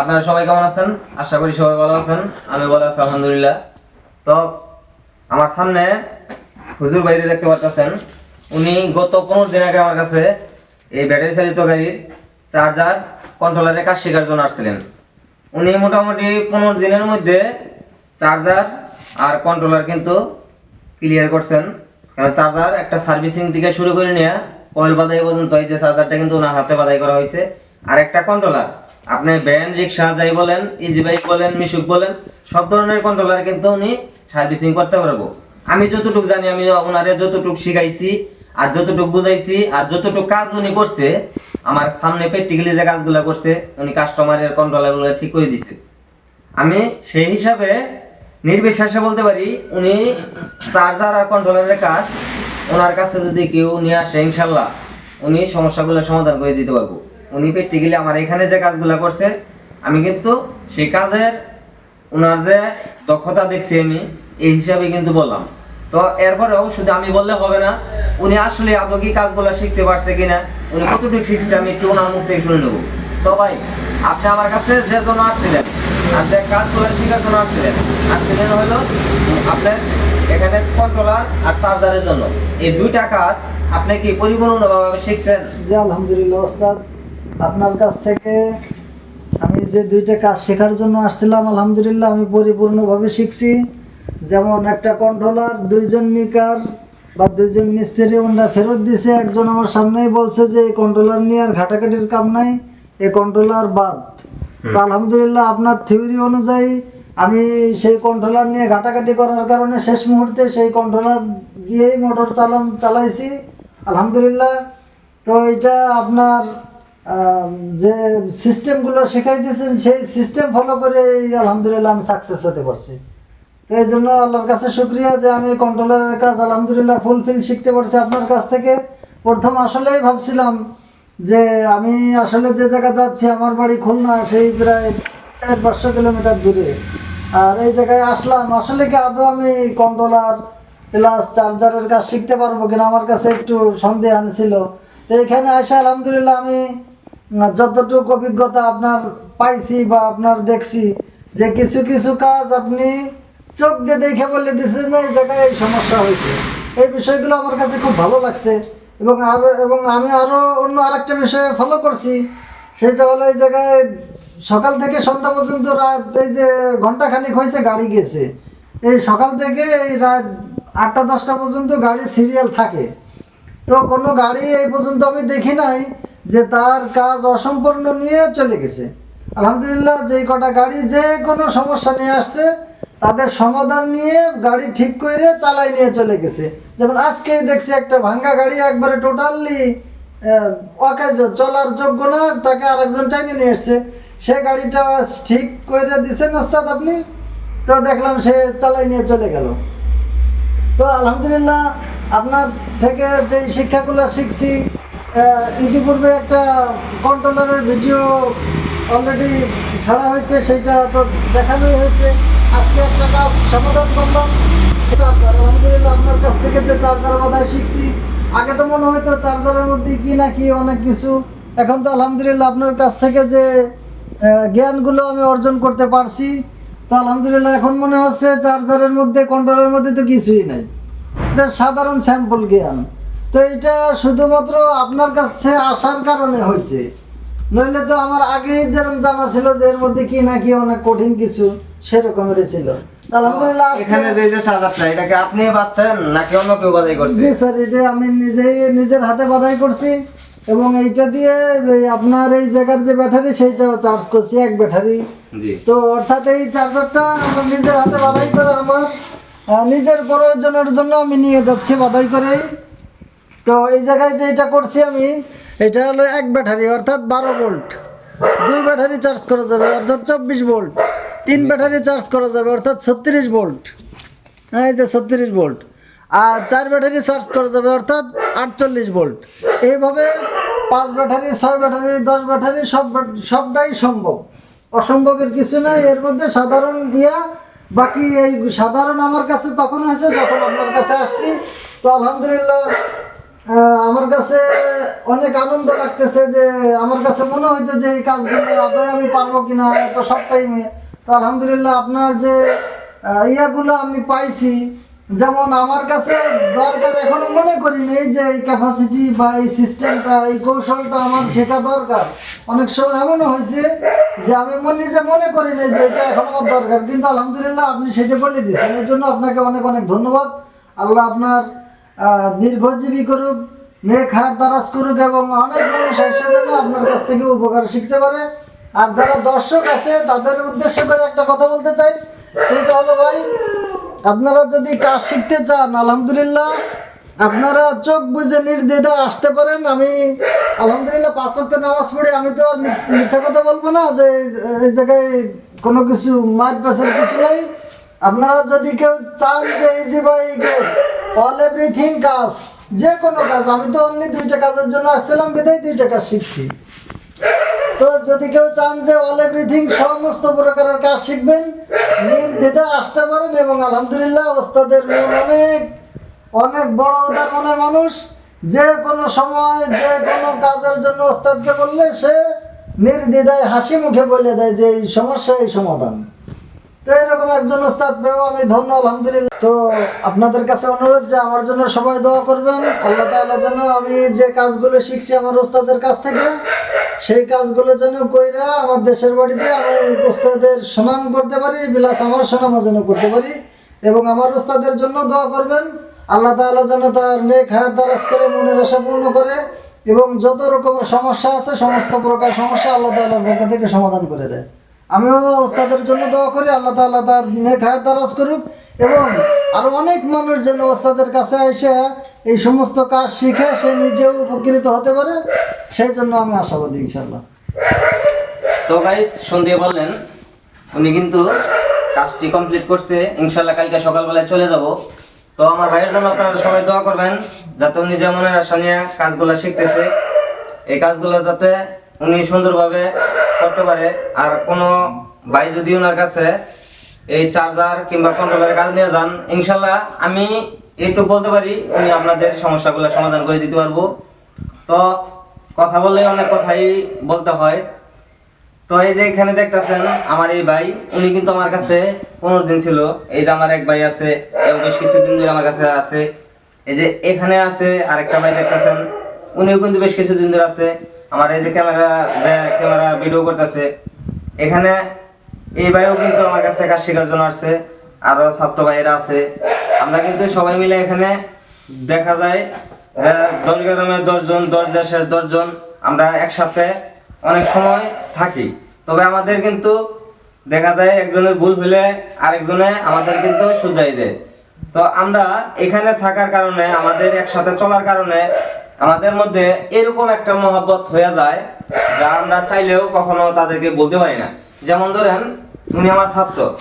আপনারা সবাই কেমন আছেন? আশা করি সবাই ভালো আছেন। আমি ভালো আছি, আলহামদুলিল্লাহ। তো, আমার সামনে হুজুর দেখতে পাচ্ছেন উনি গত পনেরো দিন আগে আমার কাছে এই ব্যাটারি চালিত গাড়ির চার্জার কন্ট্রোলারের কাজ শেখার জন্য আসছিলেন। উনি মোটামুটি পনেরো দিনের মধ্যে চার্জার আর কন্ট্রোলার কিন্তু ক্লিয়ার করছেন। কারণ চার্জার একটা সার্ভিসিং থেকে শুরু করে নিয়ে কয়েল বাদাই পর্যন্ত এই যে চার্জারটা কিন্তু ওনার হাতে বাদাই করা হয়েছে। আর একটা কন্ট্রোলার আপনি ভ্যান রিক্সা যাই বলেন ইজি বাইক বলেন মিশুক বলেন, সব ধরনের কন্ট্রোলার কিন্তু উনি সার্ভিসিং করতে পারব। আমি যতটুকু জানি, আমি ওনারে যতটুকু শিখাইছি, আর যতটুকু বুঝাইছি, আর যতটুকু কাজ উনি করছে, আমার সামনে প্র্যাকটিক্যালি যে কাজগুলো করছে, উনি কাস্টমারের কন্ট্রোলারগুলো ঠিক করে দিছে। আমি সেই হিসাবে নির্বিশ্বাসে বলতে পারি, উনি চার্জার আর কন্ট্রোলারের কাজ, ওনার কাছে যদি কেউ নিয়ে আসে, ইনশাল্লাহ, উনি সমস্যাগুলো সমাধান করে দিতে পারব। উনি প্র্যাকটিক্যালি আমার এখানে যে কাজগুলো করছে, আমি কিন্তু সেই কাজের ওনার যে দক্ষতা দেখছি আমি, এই হিসাবে কিন্তু বললাম। তো এরপরেও শুধু আমি বললে হবে না, উনি আসলে আদৌ কি কাজগুলো শিখতে পারছে কিনা, উনি কতটুকু শিখছে আমি একটু ওনার মুখ থেকে শুনে নেব। তো ভাই, আপনি আমার কাছে যে জন্য আসছিলেন আর যে কাজগুলো শেখার জন্য আসছিলেন আসছিলেন হলো আপনার এখানে কন্ট্রোলার আর চার্জারের জন্য। এই দুইটা কাজ আপনি কি পরিপূর্ণভাবে শিখছেন? আলহামদুলিল্লাহ, ওস্তাদ। আপনার কাছ থেকে আমি যে দুইটা কাজ শেখার জন্য আসছিলাম আলহামদুলিল্লাহ আমি পরিপূর্ণভাবে শিখছি। যেমন একটা কন্ট্রোলার দুইজন মিকার বা দুইজন মিস্ত্রি ওনারা ফেরত দিছে একজন আমার সামনেই বলছে যে এই কন্ট্রোলার নিয়ে আর ঘাটাঘাটির কাম নাই এই কন্ট্রোলার বাদ। তো আলহামদুলিল্লাহ আপনার থিওরি অনুযায়ী আমি সেই কন্ট্রোলার নিয়ে ঘাটাঘাটি করার কারণে শেষ মুহূর্তে সেই কন্ট্রোলার গিয়েই মোটর চালান চালাইছি। আলহামদুলিল্লাহ। তো এটা আপনার যে সিস্টেমগুলো শেখাই দিয়েছেন সেই সিস্টেম ফলো করে আলহামদুলিল্লাহ আমি সাকসেস হতে পারছি। এই জন্য আল্লাহর কাছে শুক্রিয়া যে আমি কন্ট্রোলারের কাজ আলহামদুলিল্লাহ ফুলফিল শিখতে পারছি আপনার কাছ থেকে। প্রথম আসলেই ভাবছিলাম যে আমি আসলে যে জায়গা যাচ্ছি, আমার বাড়ি খুলনা, সেই প্রায় চার পাঁচশো কিলোমিটার দূরে। আর এই জায়গায় আসলাম, আসলে কি আদৌ আমি কন্ট্রোলার প্লাস চার্জারের কাজ শিখতে পারব কিনা আমার কাছে একটু সন্দেহ আনছিল। তো এখানে এসে আলহামদুলিল্লাহ আমি যতটুকু অভিজ্ঞতা আপনার পাইছি বা আপনার দেখছি যে কিছু কিছু কাজ আপনি চোখ দিয়ে দেখে বলে দিচ্ছেন যে এই জায়গায় এই সমস্যা হয়েছে। এই বিষয়গুলো আমার কাছে খুব ভালো লাগছে। এবং আরও, এবং আমি আরও অন্য আরেকটা বিষয়ে ফলো করছি। সেটা হলো এই জায়গায় সকাল থেকে সন্ধ্যা পর্যন্ত রাত এই যে ঘণ্টা খানিক হয়েছে গাড়ি গেছে। এই সকাল থেকে এই রাত আটটা, দশটা পর্যন্ত গাড়ি সিরিয়াল থাকে। তো কোনো গাড়ি এই পর্যন্ত আমি দেখি নাই। যে তার কাজ অসম্পূর্ণ নিয়ে চলে গেছে। আলহামদুলিল্লাহ যে কটা গাড়ি যে কোনো সমস্যা নিয়ে আসছে, তাদের সমাধান নিয়ে গাড়ি ঠিক করে চালাই নিয়ে চলে গেছে। যেমন আজকেই দেখছি একটা ভাঙ্গা গাড়ি একবারে টোটালি অকাজ, চলার যোগ্য না, তাকে আরেকজন টাইনে নিয়ে এসছে। সে গাড়িটা ঠিক করে দিছেন ওস্তাদ আপনি? তো দেখলাম সে চালাই নিয়ে চলে গেল। তো আলহামদুলিল্লাহ, আপনার থেকে যে শিক্ষাগুলো শিখছি ইতিপূর্বে একটা কন্ট্রোলারের ভিডিও অলরেডি ছাড়া হয়েছে, সেইটা তো দেখানোই হয়েছে। আজকে একটা কাজ সমাধান করলাম। চার্জার আলহামদুলিল্লাহ আপনার কাছ থেকে যে চার্জার বাধায় শিখছি। আগে তো মনে হয়তো চার্জারের মধ্যে কি না কি অনেক কিছু। এখন তো আলহামদুলিল্লাহ আপনার কাছ থেকে যে জ্ঞানগুলো আমি অর্জন করতে পারছি, তো আলহামদুলিল্লাহ এখন মনে হচ্ছে চার্জারের মধ্যে কন্ট্রোলের মধ্যে তো কিছুই নাই। এটা সাধারণ স্যাম্পল জ্ঞান। তো এটা শুধুমাত্র আপনার কাছে আসার কারণে হয়েছে। নইলে তো আমার আগেই যেরকম জানা ছিল যে এর মধ্যে কি না কি অনেক কঠিন কিছু সেরকমেরই ছিল। আলহামদুলিল্লাহ এখানে যে যে চার্জারটা এটাকে আপনি বাচ্চান নাকি অন্য কেউ বাজাই করছে? জি স্যার এটা আমি নিজেই নিজের হাতে বাধাই করছি এবং এইটা দিয়ে আপনার এই জায়গার যে ব্যাটারি সেইটাও চার্জ করছি এক ব্যাটারি। জি। তো অর্থাৎ এই চার্জারটা আমার নিজের হাতে বাধাই করে আমার নিজের প্রয়োজনের জন্য আমি নিয়ে যাচ্ছি বাধাই করেই। তো এই জায়গায় যে এটা করছি আমি এটা হলো এক ব্যাটারি অর্থাৎ বারো ভোল্ট। দুই ব্যাটারি চার্জ করা যাবে অর্থাৎ চব্বিশ ভোল্ট। তিন ব্যাটারি চার্জ করা যাবে অর্থাৎ ছত্রিশ ভোল্ট। হ্যাঁ এই যে ছত্রিশ ভোল্ট। আর চার ব্যাটারি চার্জ করা যাবে অর্থাৎ আটচল্লিশ ভোল্ট। এইভাবে পাঁচ ব্যাটারি ছয় ব্যাটারি দশ ব্যাটারি সব সবটাই সম্ভব। অসম্ভবের কিছু নাই এর মধ্যে সাধারণ ইয়া বাকি এই সাধারণ আমার কাছে তখন হয়েছে যখন আপনার কাছে আসছি। তো আলহামদুলিল্লাহ আমার কাছে অনেক আনন্দ লাগতেছে যে আমার কাছে মনে হইতো যে এই কাজগুলো আদৌ আমি পারব কিনা এত সব টাইমে তো আলহামদুলিল্লাহ আপনার যে ইয়াগুলো আমি পাইছি, যেমন আমার কাছে দরকার এখনও মনে করি নেই যে এই ক্যাপাসিটি বা এই সিস্টেমটা এই কৌশলটা আমার শেখা দরকার। অনেক সময় এমনও হয়েছে যে আমি মনে নিজে মনে করি নাই যে এটা এখন আমার দরকার। কিন্তু আলহামদুলিল্লাহ আপনি সেটা বলে দিচ্ছেন এর জন্য আপনাকে অনেক অনেক ধন্যবাদ। আল্লাহ আপনার দীর্ঘজীবী করুক, নেক হাত দারাজ করুক এবং অনেক মানুষ এসে যেন আপনার কাছ থেকে উপকার শিখতে পারে। আর যারা দর্শক আছে, তাদের উদ্দেশ্য করে একটা কথা বলতে চাই। সেটা হলো ভাই, আপনারা যদি কাজ শিখতে চান, আলহামদুলিল্লাহ, আপনারা চোখ বুঝে নির্দ্বিধা আসতে পারেন। আমি, আলহামদুলিল্লাহ, পাঁচ ওয়াক্ত নামাজ পড়ি আমি তো আর মিথ্যা কথা বলব না যে, এই জায়গায় কোনো কিছু মার পেছার কিছু নাই। আপনারা যদি কেউ চান যে, ইজি বাই অল এভরিথিং কাজ। যে কোনো কাজ। আমি তো অনলি দুইটা কাজের জন্য আসছিলাম বিদায় দুইটা কাজ শিখছি। তো যদি কেউ চান যে অল এভরিথিং সমস্ত প্রকারের কাজ শিখবেন নির্দ্বিধা আসতে পারেন এবং আলহামদুলিল্লাহ ওস্তাদের অনেক অনেক বড় উদার মানুষ। যে কোনো সময় যে কোনো কাজের জন্য ওস্তাদকে বললে সে নির্দ্বিধায় হাসি মুখে বলে দেয় যে এই সমস্যা, এই সমাধান। তো এরকম একজন ওস্তাদ পেয়েও আমি ধন্য, আলহামদুলিল্লাহ। তো আপনাদের কাছে অনুরোধ যে আমার জন্য সবাই দোয়া করবেন। আল্লাহ তাআলা যেন আমি যে কাজগুলো শিখছি আমার ওস্তাদের কাছ থেকে, সেই কাজগুলো যেন কইরা আমার দেশের বাড়িতে আমি ওস্তাদের সুনাম করতে পারি, বিলাস আমার সুনামও যেন করতে পারি। এবং আমার ওস্তাদের জন্য দোয়া করবেন। আল্লাহ তাআলা যেন তার নেক হায়াত দারাজ করে, মনের আশা পূর্ণ করে, এবং যত রকমের সমস্যা আছে, সমস্ত প্রকার সমস্যা আল্লাহ তাআলার পক্ষ থেকে সমাধান করে দেয়। আমিও ওস্তাদের জন্য দোয়া করি, আল্লাহ তাআলা তার হায়াত দারাজ করুক। এবং আরও অনেক মানুষ যেন ওস্তাদের কাছে এসে এই সমস্ত কাজ শিখে সে নিজেও উপকৃত হতে পারে। সেই জন্য আমি আশাবাদী ইনশাল্লাহ তো গাইস শুনতে বললেন, উনি কিন্তু কাজটি কমপ্লিট করছে। ইনশাল্লাহ কালকে সকালবেলায় চলে যাব। তো আমার ভাইয়ের জন্য আপনারা সবাই দোয়া করবেন, যাতে উনি যেমন আশা নিয়ে কাজগুলো শিখতেছে, এই কাজগুলো যাতে উনি সুন্দরভাবে করতে পারে। আর কোনো ভাই যদি ওনার কাছে এই চার্জার কিংবা কন্ট্রোলারের কাজ নিয়ে যান, ইনশাল্লাহ আমি একটু বলতে পারি উনি আপনাদের সমস্যাগুলো সমাধান করে দিতে পারব। তো কথা বললে অনেক কথাই বলতে হয়। তো এই যে এখানে দেখতেছেন আমার এই ভাই, উনি কিন্তু আমার কাছে পনেরো দিন ছিল। এই যে আমার এক ভাই আছে এবং বেশ কিছুদিন ধরে আমার কাছে আছে। এই যে এখানে আছে আরেকটা ভাই দেখতেছেন, উনিও কিন্তু বেশ কিছুদিন ধরে আছে। আমার এই যে ক্যামেরা যে ক্যামেরা ভিডিও করতেছে, এখানে এই ভাইও কিন্তু আমার কাছে কাজ শেখার জন্য আসছে, আরও ছাত্র ভাইয়েরা আছে। আমরা কিন্তু সবাই মিলে এখানে দেখা যায় দশ গ্রামের দশ জন দশ দেশের দশজন, আমরা একসাথে অনেক সময় থাকি। তবে আমাদের কিন্তু দেখা যায় একজনের ভুল হলে আরেকজনে আমাদের কিন্তু শুধরাই দেয়। তো আমরা এখানে থাকার কারণে, আমাদের একসাথে চলার কারণে আমাদের মধ্যে এরকম একটা মহব্বত হয়ে যায় যা আমরা চাইলেও কখনো তাদেরকে বলতে পারি না। যেমন ধরেন, উনি আমার ছাত্র।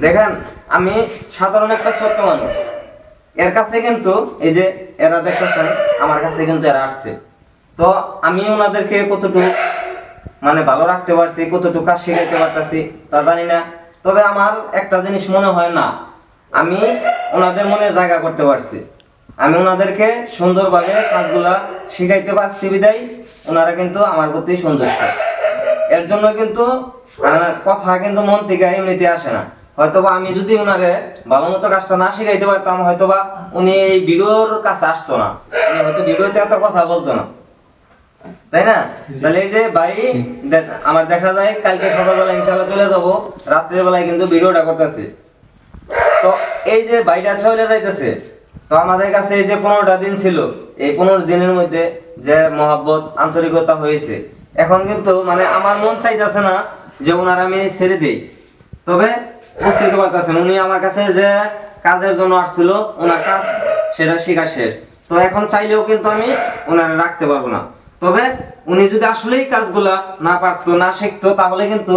দেখেন, আমি সাধারণ একটা ছোট্ট মানুষ। এর কাছে কিন্তু, এই যে এরা দেখতেছেন, আমার কাছে কিন্তু এরা আসছে। তো আমি ওনাদেরকে কতটুকু মানে ভালো রাখতে পারছি, কতটুকু কাজ শিখাইতে পারতেছি, তা জানি না। তবে আমার একটা জিনিস মনে হয় না, আমি ওনাদের মনে জায়গা করতে পারছি। আমি ওনাদেরকে সুন্দরভাবে কাজগুলা শিখাইতে পারছি বিদায়। ওনারা কিন্তু আমার প্রতি সন্তুষ্ট। এর জন্য কিন্তু কথা কিন্তু মন থেকে এমনিতে আসে না। হয়তোবা আমি যদি ওনারে ভালো মতো কাজটা না শিখাইতে পারতাম হয়তোবা উনি এই ভিডিওর কাছে আসতো না। উনি হয়তো ভিডিওতে এত কথা বলতো না। তাই না? তাহলে এই যে ভাই আমার দেখা যায় কালকে সকালবেলা ইনশাল্লাহ চলে যাব। রাত্রের বেলায় কিন্তু ভিডিওটা করতেছি। তো এই যে ভাইটা চলে যাইতেছে তো আমাদের কাছে এই যে পনেরোটা দিন ছিল, এই পনেরো দিনের মধ্যে যে মহাব্বত, আন্তরিকতা হয়েছে। এখন কিন্তু মানে আমার মন চাইতেছে না যে ওনার আমি ছেড়ে দিই। তবে বুঝতে পারতেছেন, উনি আমার কাছে যে কাজের জন্য আসছিল, ওনার কাজ সেটা শেখা শেষ। তো এখন চাইলেও কিন্তু আমি ওনার রাখতে পারব না। তবে উনি যদি আসলেই কাজগুলা না পারতো, না শিখতো, তাহলে কিন্তু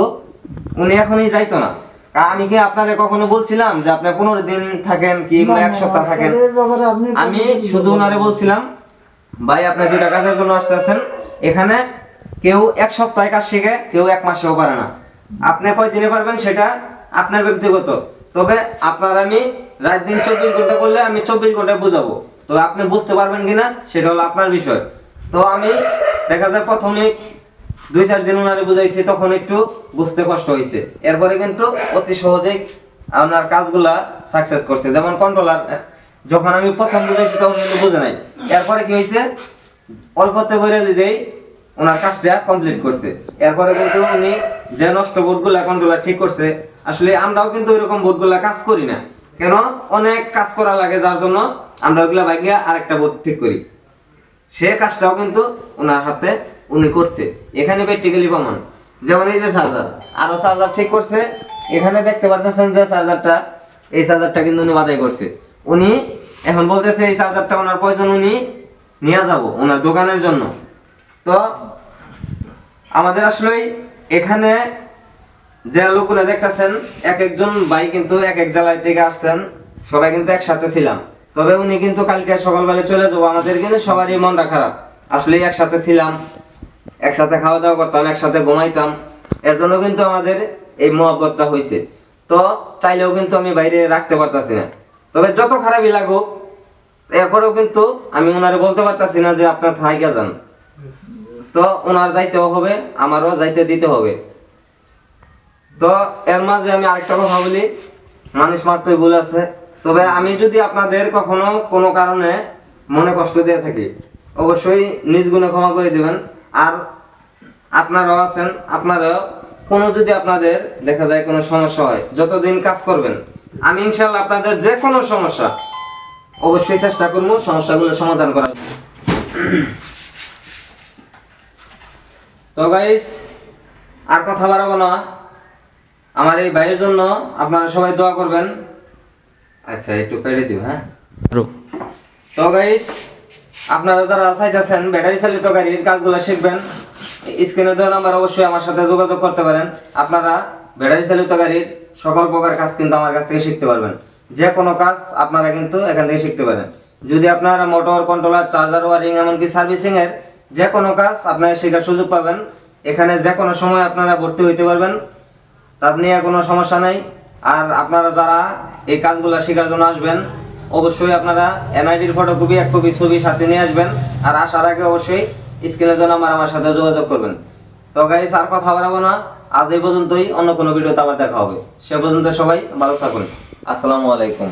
উনি এখনই যাইতো না। আমি কি আপনাকে কখনো বলছিলাম যে আপনি পনেরো দিন থাকেন কি এক সপ্তাহ থাকেন? আমি শুধু ওনারে বলছিলাম ভাই আপনি দুইটা কাজের জন্য আসতেছেন। এখানে কেউ এক সপ্তাহে কাজ শিখে কেউ এক মাসেও পারে না। আপনি কয় দিনে পারবেন সেটা আপনার ব্যক্তিগত। তবে আপনার আমি রাত দিন চব্বিশ ঘণ্টা করলে আমি চব্বিশ ঘন্টায় বুঝাবো। তো আপনি বুঝতে পারবেন কিনা সেটা হলো আপনার বিষয়। তো আমি দেখা যায় প্রথমে দুই চার দিন ওনারে বুঝাইছি, তখন একটু বুঝতে কষ্ট হয়েছে এরপরে কিন্তু অতি সহজেই আপনার কাজগুলা সাকসেস করছে। যেমন কন্ট্রোলার যখন আমি প্রথম বুঝাইছি তখন কিন্তু বুঝে নাই। এরপরে কি হয়েছে অল্পতে বইরে দিতেই ওনার কাজটা কমপ্লিট করছে। এরপরে কিন্তু উনি যে নষ্ট বোর্ডগুলা কন্ট্রোলার ঠিক করছে, আসলে আমরাও কিন্তু ওইরকম বোর্ডগুলা কাজ করি না। কেন? অনেক কাজ করা লাগে, যার জন্য আমরা ওইগুলা ভাগিয়া আরেকটা বোর্ড ঠিক করি। সে কাজটাও কিন্তু ওনার হাতে উনি করছে। এখানে প্র্যাকটিক্যালি প্রমাণ যেমন এই যে চার্জার আরও চার্জার ঠিক করছে। এখানে দেখতে পাচ্ছেন যে চার্জারটা এই চার্জারটা কিন্তু উনি বাদাই করছে। উনি এখন বলতেছে, এই চার্জারটা ওনার প্রয়োজন, উনি নিয়ে যাব ওনার দোকানের জন্য। তো আমাদের আসলে এখানে যে লোকগুলো দেখতেছেন, এক একজন ভাই কিন্তু এক এক জেলায় থেকে আসছেন। সবাই কিন্তু একসাথে ছিলাম। তবে উনি কিন্তু কালকে সকালবেলা চলে যাব। আমাদের কিন্তু সবারই মনটা খারাপ। আসলে একসাথে ছিলাম। একসাথে খাওয়া দাওয়া করতাম, একসাথে ঘুমাইতাম। এর জন্য কিন্তু আমাদের এই মহব্বতটা হয়েছে তো চাইলেও কিন্তু আমি বাইরে রাখতে পারতাছি না। তবে যত খারাপই লাগুক, এরপরেও কিন্তু আমি ওনারে বলতে পারতাছি না যে আপনার থাইকা যান। তো ওনার যাইতেও হবে, আমারও যাইতে দিতে হবে। তো এর মাঝে আমি আরেকটা কথা বলি, মানুষ মাত্রই ভুল আছে। তবে আমি যদি আপনাদের কখনো কোনো কারণে মনে কষ্ট দিয়ে থাকি, অবশ্যই নিজ গুণে ক্ষমা করে দিবেন। আর আপনারাও আছেন আপনারাও কোনো যদি আপনাদের দেখা যায় কোনো সমস্যা হয় যতদিন কাজ করবেন আমি ইনশাল্লাহ আপনাদের যে কোনো সমস্যা অবশ্যই চেষ্টা করব সমস্যাগুলো সমাধান করার তো গাইস আর কথা বাড়াবো না। আমার এই ভাইয়ের জন্য আপনারা সবাই দোয়া করবেন। আচ্ছা একটু কেটে দিব হ্যাঁ? তো গাইস আপনারা যারা চাইতেছেন ব্যাটারি চালিত গাড়ির কাজগুলো শিখবেন স্ক্রিনে দেওয়া নাম্বার অবশ্যই আমার সাথে যোগাযোগ করতে পারেন। আপনারা ব্যাটারি চালিত গাড়ির সকল প্রকার কাজ কিন্তু আমার কাছ থেকে শিখতে পারবেন। যে কোনো কাজ আপনারা কিন্তু এখান থেকে শিখতে পারেন। যদি আপনারা মোটর কন্ট্রোলার চার্জার ওয়ারিং এমনকি সার্ভিসিং এর যে কোনো কাজ আপনারা শেখার সুযোগ পাবেন, এখানে যে কোনো সময় আপনারা ভর্তি হইতে পারবেন, তার নিয়ে কোনো সমস্যা নেই। আর আপনারা যারা এই কাজগুলো শেখার জন্য আসবেন অবশ্যই আপনারা এনআইডির ফটোকপি এক কপি ছবি সাথে নিয়ে আসবেন। আর আসার আগে অবশ্যই স্ক্রিনের জন্য আমার আমার সাথে যোগাযোগ করবেন। তো গাইস আর কথা বাড়াবো না। আজ এই পর্যন্তই। অন্য কোনো ভিডিওতে আবার দেখা হবে। সে পর্যন্ত সবাই ভালো থাকুন। আসসালামু আলাইকুম।